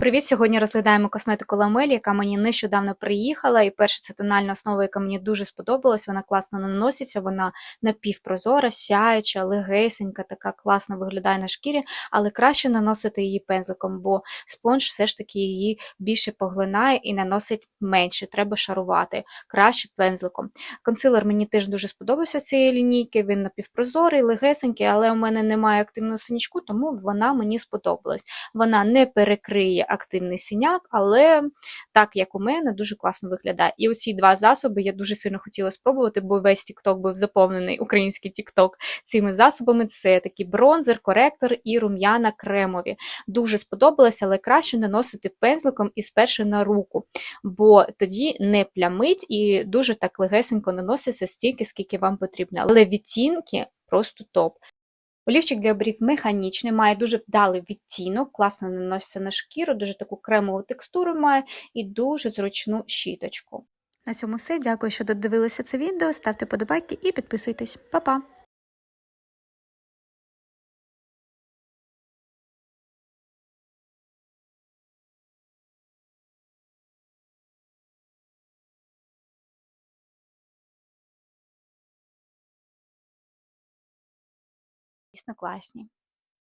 Привіт! Сьогодні розглядаємо косметику Ламелі, яка мені нещодавно приїхала. І перше це тональна основа, яка мені дуже сподобалась. Вона класно наноситься, вона напівпрозора, сяюча, легесенька, така класно виглядає на шкірі, але краще наносити її пензликом, бо спонж все ж таки її більше поглинає і наносить менше. Треба шарувати краще пензликом. Консилер мені теж дуже сподобався цієї лінійки. Він напівпрозорий, легесенький, але у мене немає активного синячку, тому вона мені сподобалась. Вона не перекриє активний синяк, але так як у мене дуже класно виглядає. І оці два засоби я дуже сильно хотіла спробувати, бо весь TikTok був заповнений український TikTok цими засобами. Це такий бронзер, коректор і рум'яна кремові. Дуже сподобалося, але краще наносити пензликом і спершу на руку, бо тоді не плямить і дуже так легесенько наноситься стільки, скільки вам потрібно. Але відтінки просто топ. Олівчик для брів механічний, має дуже вдалий відтінок, класно наноситься на шкіру, дуже таку кремову текстуру має і дуже зручну щіточку. На цьому все. Дякую, що додивилися це відео. Ставте подобайки і підписуйтесь. Па-па! Класні.